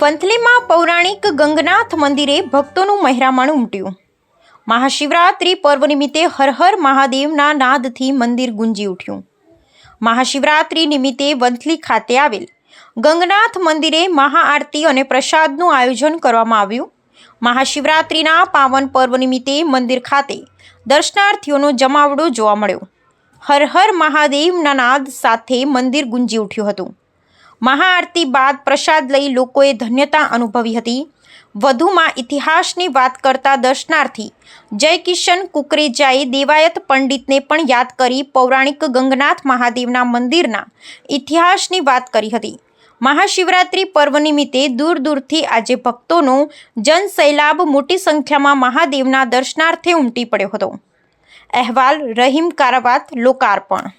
વંથલીમાં પૌરાણિક ગંગનાથ મંદિરે ભક્તોનું મહેરામણ ઉમટ્યું. મહાશિવરાત્રિ પર્વ નિમિત્તે હર હર મહાદેવના નાદથી મંદિર ગુંજી ઉઠ્યું. મહાશિવરાત્રિ નિમિત્તે વંથલી ખાતે આવેલ ગંગનાથ મંદિરે મહાઆરતી અને પ્રસાદનું આયોજન કરવામાં આવ્યું. મહાશિવરાત્રિના પાવન પર્વ નિમિત્તે મંદિર ખાતે દર્શનાર્થીઓનો જમાવડો જોવા મળ્યો. હર હર મહાદેવના નાદ સાથે મંદિર ગુંજી ઉઠ્યું હતું. મહાઆરતી બાદ પ્રસાદ લઈ લોકોએ ધન્યતા અનુભવી હતી. વધુમાં ઇતિહાસની વાત કરતા દર્શનાર્થી જયકિશન કુકરેજાએ દેવાયત પંડિતને પણ યાદ કરી પૌરાણિક ગંગનાથ મહાદેવના મંદિરના ઇતિહાસની વાત કરી હતી. મહાશિવરાત્રિ પર્વ નિમિત્તે દૂર દૂરથી આજે ભક્તોનો જનસૈલાબ મોટી સંખ્યામાં મહાદેવના દર્શનાર્થે ઉમટી પડ્યો હતો. અહેવાલ, રહીમ કારાવાત, લોકાર્પણ.